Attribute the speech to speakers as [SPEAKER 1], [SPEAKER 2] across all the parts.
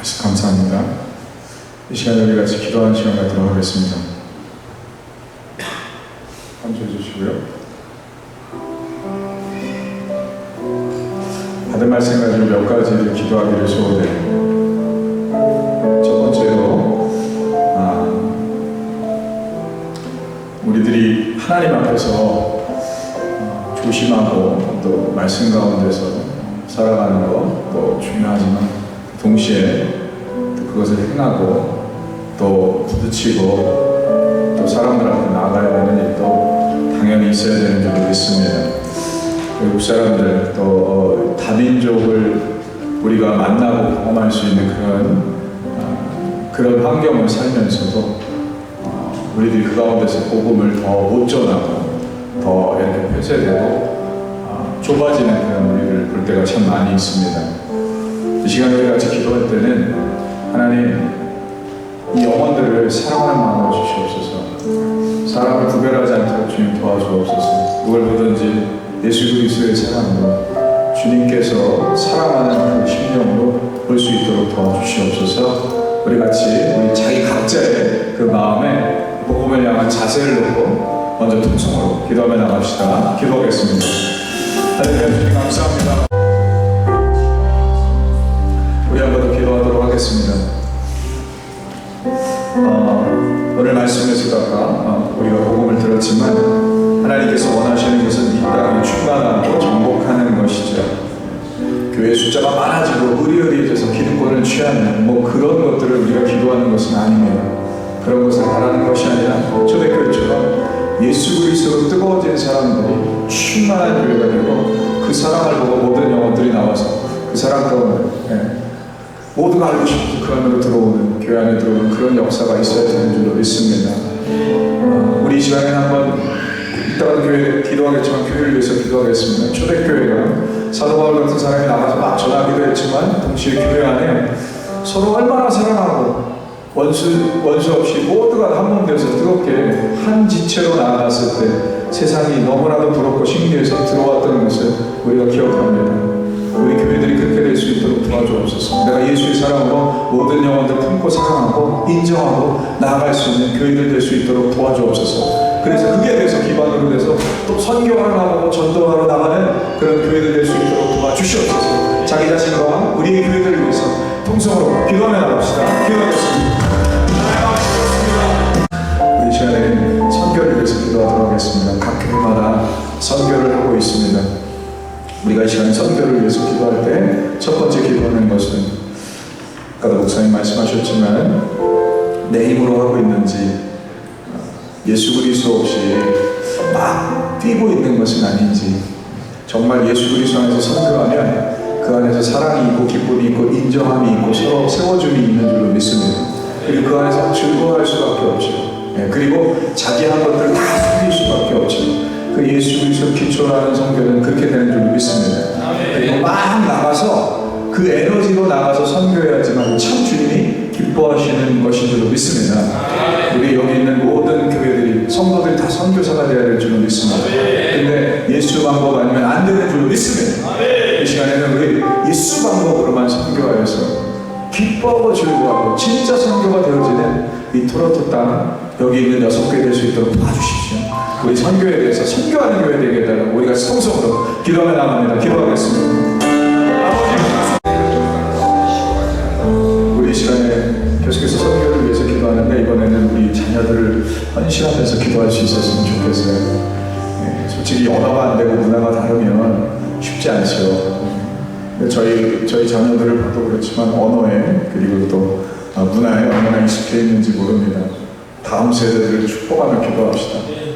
[SPEAKER 1] 말씀 감사합니다. 이 시간에 우리 같이 기도하는 시간 갖도록 하겠습니다. 함께 해주시고요. 받은 말씀 가지고 몇 가지를 기도하기를 소원해요. 첫 번째로 아, 우리들이 하나님 앞에서 어, 조심하고 또 말씀 가운데서 살아가는 것도 중요하지만 동시에 또 그것을 행하고 또 부딪히고 또 사람들 앞에 나아가야 되는 일도 당연히 있어야 되는 줄로 믿습니다. 외국 사람들 또 어, 다민족을 우리가 만나고 경험할 수 있는 그런 어, 그런 환경을 살면서도 어, 우리들이 그 가운데서 복음을 더 못 전하고 더 이렇게 폐쇄되고 어, 좁아지는 그런 우리를 볼 때가 참 많이 있습니다. 이 시간에 우리 같이 기도할 때는 하나님 이 영혼들을 사랑하는 마음을 주시옵소서. 사람을 구별하지 않도록 주님 도와주옵소서. 누굴 보든지 예수 그리스도의 사랑으로 주님께서 사랑하는 그 심령으로 볼 수 있도록 도와주시옵소서. 우리 같이 우리 자기 각자의 그 마음에 복음을 향한 자세를 놓고 먼저 통성으로 기도하며 나갑시다. 기도하겠습니다. 하나님 주님 감사합니다 기도하도록 하겠습니다. 어, 오늘 말씀에서도 아까 어, 우리가 복음을 들었지만 하나님께서 원하시는 것은 이 땅을 충만하고 정복하는 것이죠. 교회 숫자가 많아지고 의리의리해져서 기득권을 취하는 뭐 그런 것들을 우리가 기도하는 것은 아닙니다. 그런 것을 바라는 것이 아니라 초대교회처럼 예수 그리스도로 뜨거워진 사람들이 충만한 교회가 되고 그 사랑을 보고 모든 영혼들이 나와서 그 사랑 가운데 예, 모두가 알고 싶어서 그 안으로 들어오는 교회 안에 들어오는 그런 역사가 있어야 되는 줄로 믿습니다. 어, 우리 이 시간에 한번 이따가도 교회 기도하겠지만 교회를 위해서 기도하겠습니다. 초대교회가 사도 바울 같은 사람이 나가서 막 전하기도 했지만 동시에 교회 안에 서로 얼마나 사랑하고 원수 원수 없이 모두가 한 몸 되어서 뜨겁게 한 지체로 나아갔을 때 세상이 너무나도 부럽고 신기해서 들어왔던 것을 우리가 기억합니다. 우리 교회들이 그렇게 될 수 있도록 도와주옵소서. 내가 예수의 사랑으로 모든 영혼들 품고 사랑하고 인정하고 나아갈 수 있는 교회들 될 수 있도록 도와주옵소서. 그래서 그게 돼서 기반으로 돼서 또 선교하러 나가고 전도하러 나가는 그런 교회들 될 수 있도록 도와주시옵소서. 자기 자신과 우리의 교회들을 위해서 통성으로 기도하며 나갑시다. 기도하겠습니다. 우리 시간에 선교를 위해서 기도하도록 하겠습니다. 각 교회마다 우리가 이 시간에 선교를 위해서 기도할 때 첫 번째 기도하는 것은 아까도 목사님 말씀하셨지만 내 힘으로 하고 있는지 예수 그리스도 없이 막 뛰고 있는 것은 아닌지 정말 예수 그리스도 안에서 선교하면 그 안에서 사랑이 있고 기쁨이 있고 인정함이 있고 서로 세워줌이 있는 줄로 믿습니다. 그리고 그 안에서 즐거워할 수밖에 없죠. 예, 그리고 자기 한 것들을 다 숨길 수밖에 없죠. 그 예수 그리스도 기초라는 성교는 그렇게 되는 줄 믿습니다. 그리고 막 나가서 그 에너지로 나가서 선교해야지만 참 주님이 기뻐하시는 것인 줄로 믿습니다. 우리 여기 있는 모든 교회들이 성도들이 다 선교사가 되어야 될 줄로 믿습니다. 근데 예수 방법 아니면 안 되는 줄로 믿습니다. 이 시간에는 우리 예수 방법으로만 선교하여서 기뻐하고 즐거워하고 진짜 선교가 되어지는 이 토론토 땅 여기 있는 여섯 개 될 수 있도록 도와주십시오. 우리 선교에 대해서 선교하는 교회 해달라고 우리가 성성으로 기도하며 나갑니다. 기도하겠습니다. 헌신하면서 기도할 수 있었으면 좋겠어요. 네, 솔직히 언어가 안 되고 문화가 다르면 쉽지 않죠. 저희 저희 자녀들을 봐도 그렇지만 언어에 그리고 또 아, 문화에 얼마나 익숙해 있는지 모릅니다. 다음 세대들을 축복하며 기도합시다.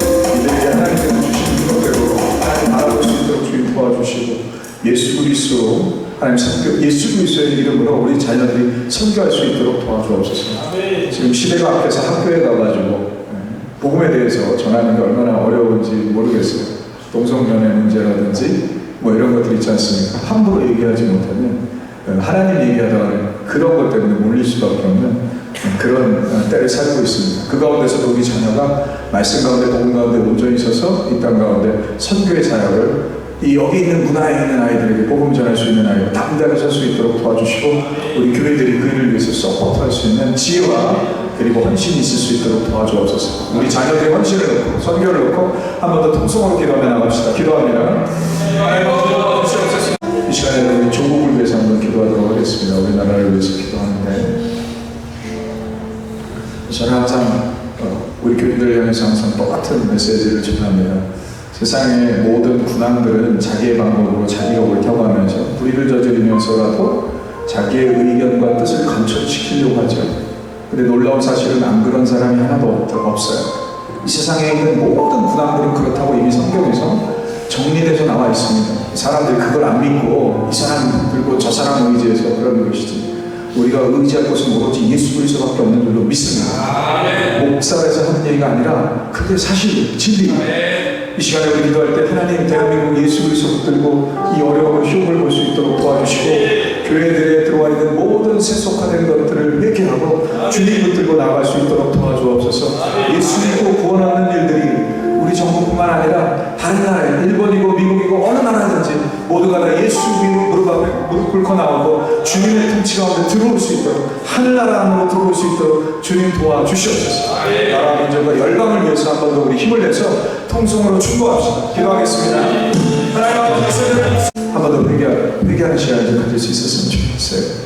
[SPEAKER 1] 이들이 하나님께서 주신 것대로 하나님 알아볼 수 있도록 주님 도와주시고 예수 그리스도 하나님 선교 예수 그리스도의 이름으로 우리 자녀들이 선교할 수 있도록 도와주옵소서. 지금 시대가 앞에서 학교에 가가지고 예, 복음에 대해서 전하는 게 얼마나 어려운지 모르겠어요. 동성연애 문제라든지 뭐 이런 것들 있지 않습니까? 함부로 얘기하지 못하면 어, 하나님 얘기하다가 그런 것 때문에 몰릴 수밖에 없는 그런 어, 때를 살고 있습니다. 그 가운데서도 우리 자녀가 말씀 가운데 복음 가운데 온전히 있어서 이 땅 가운데 선교의 사역을 이 여기 있는 문화에 있는 아이들에게 복음 전할 수 있는 아이가 담대하게 설수 있도록 도와주시고 우리 교회들이 그 일을 위해서 서포트할 수 있는 지혜와 그리고 헌신이 있을 수 있도록 도와주옵소서. 우리 자녀들의 헌신을 놓고 선교를 놓고 한 번 더 통성으로 기도하며 나갑시다. 기도합니다. 이 시간에 우리 조국을 위해서 한번 기도하도록 하겠습니다. 우리나라를 위해서 기도하는데 저는 항상 어, 우리 교인들을 향해서 항상 똑같은 메시지를 전합니다. 세상의 모든 군왕들은 자기의 방법으로 자기가 옳다고 하면서 불의를 저지르면서라도 자기의 의견과 뜻을 관철시키려고 하죠. 근데 놀라운 사실은 안 그런 사람이 하나도 없- 없어요. 이 세상에 있는 모든 군왕들은 그렇다고 이미 성경에서 정리돼서 나와 있습니다. 사람들이 그걸 안 믿고 이 사람 들고 저 사람 의지해서 그런 것이지. 우리가 의지할 것은 오로지 예수 그리스도밖에 없는 줄로 믿습니다. 목사에서 하는 얘기가 아니라 그게 사실 진리입니다. 이 시간에 우리 기도할 때 하나님 대한민국 예수 그리스도 붙들고 이 어려움을 쇼를 볼수 있도록 도와주시고 교회들에 들어와 있는 모든 세속화된 것들을 회개하고 주님 붙들고 나아갈 수 있도록 도와주옵소서. 예수 믿고 구원하는 일들이 우리 정부뿐만 아니라 다른 나라에 일본이고 미국이고 어느 나라든지 모두가 다 예수 무릎 꿇고 나오고 주님의 통치 가운데 들어올 수 있도록 하늘나라 안으로 들어올 수 있도록 주님 도와주시옵소서. 나라 민족과 열방을 위해서 한 번 더 우리 힘을 내서 통성으로 충고합시다. 기도하겠습니다. 하나님 아버지 한번 더 회개, 회개하는 시간을 좀 가질 수 있었으면 좋겠어요.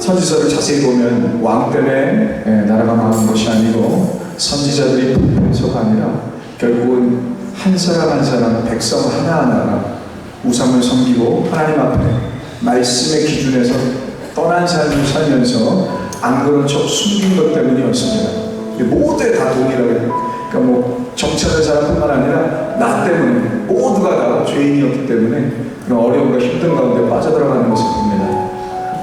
[SPEAKER 1] 선지서를 자세히 보면 왕 때문에 예, 나라가 망한 것이 아니고 선지자들이 포함해서가 아니라 결국은 한 사람 한 사람 백성 하나하나가 우상을 섬기고 하나님 앞에 말씀의 기준에서 떠난 삶을 살면서 안 그런 척 숨긴 것 때문이었습니다. 모두에 다 동일하게 그러니까 뭐 정치하는 사람뿐만 아니라 나 때문에 모두가 다 죄인이었기 때문에 그런 어려움과 힘든 가운데 빠져들어가는 것을 봅니다.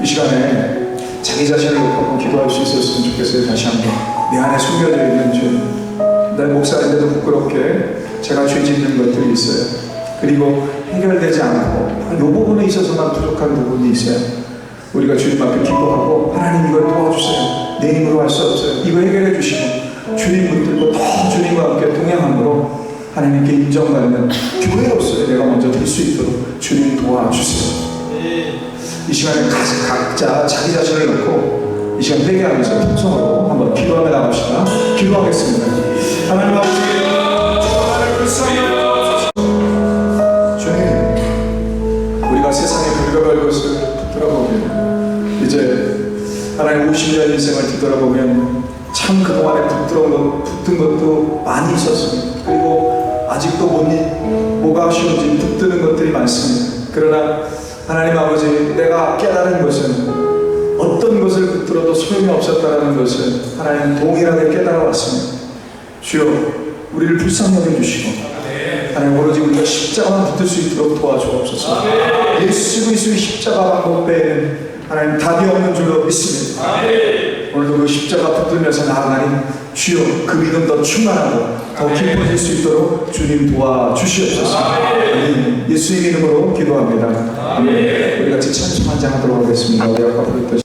[SPEAKER 1] 이 시간에 자기 자신을 놓고 기도할 수 있었으면 좋겠어요. 다시 한번 내 안에 숨겨져 있는 죄, 내 목사인데도 부끄럽게 제가 죄 짓는 것들이 있어요. 그리고 해결되지 않고 이 부분에 있어서만 부족한 부분이 있어요. 우리가 주님 앞에 기도하고 하나님 이걸 도와주세요. 내 힘으로 할 수 없어요. 이거 해결해 주시고 주님 붙들고 더 주님과 함께 동행함으로 하나님께 인정받는 교회로서의 내가 먼저 될 수 있도록 주님 도와주세요. 이 시간에 각- 각자 자기 자신을 놓고 이 시간 회개하면서 통성으로 한번 기도하며 나갑시다. 기도하겠습니다. 하나님 아버지, 나를 불쌍히 불가갈 것을 붙들어보면 이제 하나님 50년 인생을 뒤돌아보면 참 그동안에 붙들어 것, 붙든 것도 많이 있었습니다. 그리고 아직도 못, 잊- 뭐가 아쉬운지 붙드는 것들이 많습니다. 그러나 하나님 아버지 내가 깨달은 것은 어떤 것을 붙들어도 소용이 없었다는 것을 하나님 동일하게 깨달아 왔습니다. 주여 우리를 불쌍히 여겨주시고 하나님 오로지 우리가 십자가만 붙들 수 있도록 도와주옵소서. 예수 그리스도의 십자가 방법 외에는 하나님 답이 없는 줄로 믿습니다. 오늘도 그 십자가 붙들면서 나아가니 주여 그 믿음 더 충만하고 더 깊어질 수 있도록 주님 도와주시옵소서. 예수의 이름으로 기도합니다. 우리 같이 찬송 한장 하도록 하겠습니다. 우리 아까 부르던